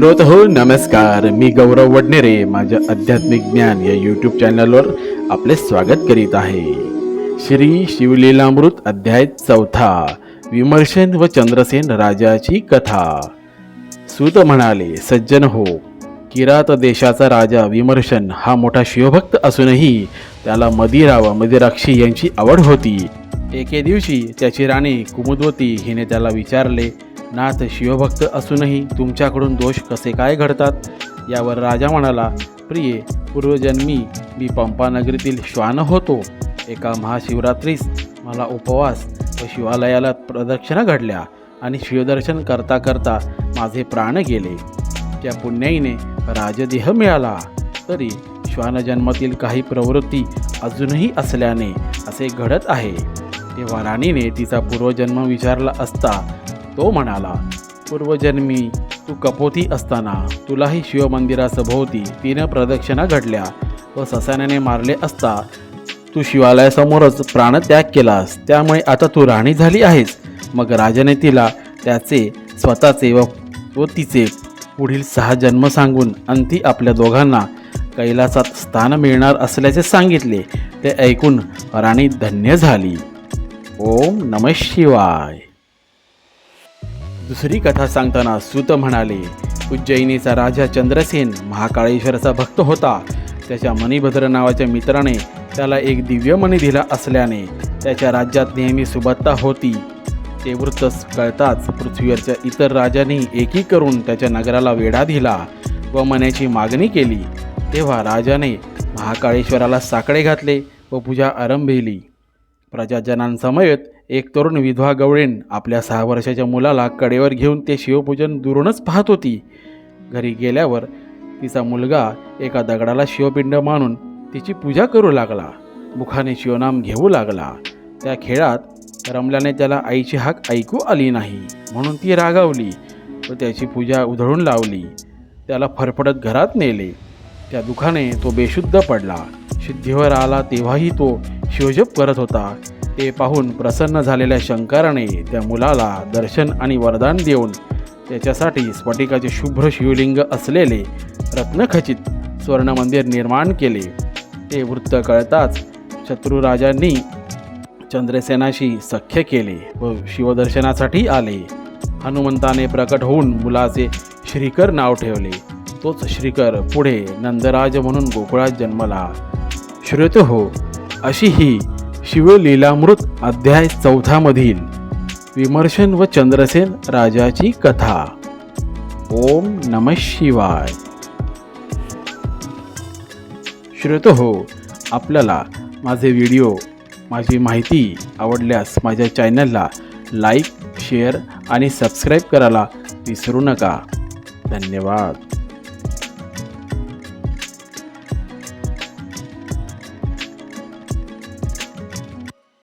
श्रोत हो नमस्कार. मी गौरव वडनेरे. माझ्या आध्यात्मिक ज्ञान या यूट्यूब चॅनलवर आपले स्वागत करीत आहे. श्री शिवलीलामृत अध्याय चौथा. विमर्शन व चंद्रसेन राजाची कथा. सूत म्हणाले सज्जन हो किरात देशाचा राजा विमर्शन हा मोठा शिवभक्त असूनही त्याला मदिरा व मदिराक्षी यांची आवड होती. एके दिवशी त्याची राणी कुमुदवती हिने त्याला विचारले नाथ शिवभक्त असूनही तुमच्याकडून दोष कसे काय घडतात? यावर राजा म्हणाला प्रिये पूर्वजन्मी मी पंपानगरीतील श्वान होतो. एका महाशिवरात्रीस मला उपवास व शिवालयाला प्रदक्षिणा घडल्या आणि शिवदर्शन करता करता माझे प्राण गेले. त्या पुण्याईने राजदेह मिळाला. तरी श्वानजन्मातील काही प्रवृत्ती अजूनही असल्याने असे घडत आहे. तेव्हा राणीने तिचा पूर्वजन्म विचारला असता तो म्हणाला पूर्वजन्मी तू कपोती असताना तुलाही शिवमंदिरासभोवती तीन प्रदक्षिणा घडल्या. व ससाण्याने मारले असता तू शिवालयासमोरच प्राणत्याग केलास. त्यामुळे आता तू राणी झाली आहेस. मग राजाने तिला त्याचे स्वतःचे व व तिचे पुढील सहा जन्म सांगून अंती आपल्या दोघांना कैलासात स्थान मिळणार असल्याचे सांगितले. ते ऐकून राणी धन्य झाली. ओम नम शिवाय. दुसरी कथा सांगताना सुत म्हणाले उज्जैनीचा राजा चंद्रसेन महाकाळेश्वराचा भक्त होता. त्याच्या मणिभद्र नावाच्या मित्राने त्याला एक दिव्य मणी दिला असल्याने त्याच्या राज्यात नेहमी सुबत्ता होती. ते वृत्त कळताच पृथ्वीवरच्या इतर राजांनी एकी करून त्याच्या नगराला वेढा दिला व मण्याची मागणी केली. तेव्हा राजाने महाकाळेश्वराला साकडे घातले व पूजा आरंभिली. प्रजाजनांसमयत एक तरुण विधवा गवळीण आपल्या सहा वर्षाच्या मुलाला कडेवर घेऊन ते शिवपूजन दुरूनच पाहत होती. घरी गेल्यावर तिचा मुलगा एका दगडाला शिवपिंड मानून तिची पूजा करू लागला. मुखाने शिवनाम घेऊ लागला. त्या खेळात रमल्याने त्याला आईची हाक ऐकू आली नाही म्हणून ती रागावली व त्याची पूजा उधळून लावली. त्याला फरफडत घरात नेले. त्या दुखाने तो बेशुद्ध पडला. सिद्धीवर आला तेव्हाही तो शिवजप करत होता. ते पाहून प्रसन्न झालेल्या शंकराने त्या मुलाला दर्शन आणि वरदान देऊन त्याच्यासाठी स्फटिकाचे शुभ्र शिवलिंग असलेले रत्नखचित स्वर्ण मंदिर निर्माण केले. ते वृत्त कळताच शत्रुराजांनी चंद्रसेनाशी सख्य केले व शिवदर्शनासाठी आले. हनुमंताने प्रकट होऊन मुलाचे श्रीकर नाव ठेवले. तोच श्रीकर पुढे नंदराज म्हणून गोकुळात जन्मला. श्रुत हो अशी ही शिवलीलामृत अध्याय चौथामधील विमर्शन व चंद्रसेन राजाची कथा. ओम नम शिवाय. श्रोत हो आपल्याला माझे व्हिडिओ माझी माहिती आवडल्यास माझ्या चॅनलला लाईक शेअर आणि सबस्क्राईब करायला विसरू नका. धन्यवाद.